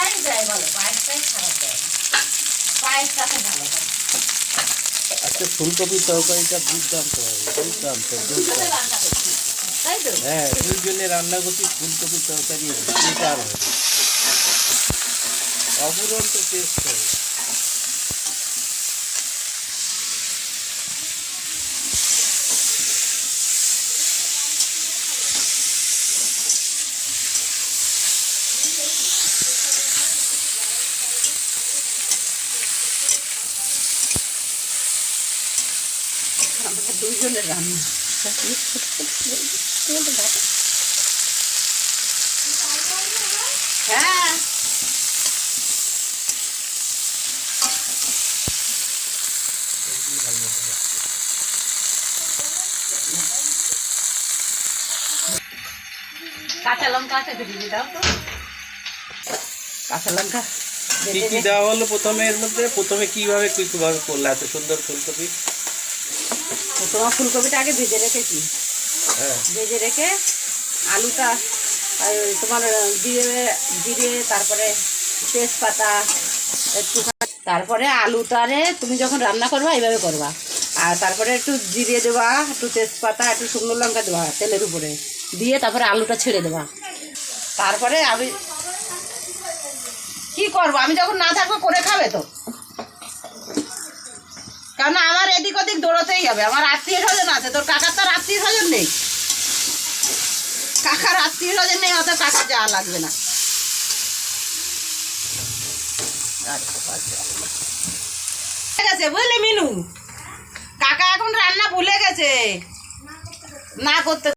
যাই যায় বলো পায়েসটাই খারাপ যায়। না পায়েসটাকে ভালো হয় আজকে ফুলকপির তরকারিটা দুর্দান্ত হবে দুর্দান্ত দুর্দান্ত। হ্যাঁ দুইজনে রান্না করছি ফুলকপির তরকারি বেকার হবে অপুরন্ত টেস্ট হবে আমাদের রান্না। হ্যাঁ। কাঁচা লঙ্কা আছে দাও তো। কাঁচা লঙ্কা কি কি দেওয়া হলো প্রথমে এর মধ্যে? প্রথমে কীভাবে কি কীভাবে করলে? এত সুন্দর ফুলকপি। তোমার ফুলকপিটা আগে ভেজে রেখেছি হ্যাঁ। ভেজে রেখে আলুটা তোমার জিরে জিরে তারপরে তেজপাতা একটু তারপরে আলুটারে তুমি যখন রান্না করবা এইভাবে করবা। আর তারপরে একটু জিরে দেবা একটু তেজপাতা একটু শুকনো লঙ্কা দেবা তেলের উপরে। দিয়ে তারপরে আলুটা ছেড়ে দেবা। তারপরে আমি কি করব? আমি যখন না থাকব দৌড়তেই হবে। আমার আত্মীয় স্বজন আছে, তোর কাকার তো আত্মীয় স্বজন নেই। কাকার আত্মীয় স্বজন নেই, অত কাকার যাওয়া লাগবে না। ঠিক বুঝলি মিনু, কাকা এখন রান্না ভুলে গেছে। না করতে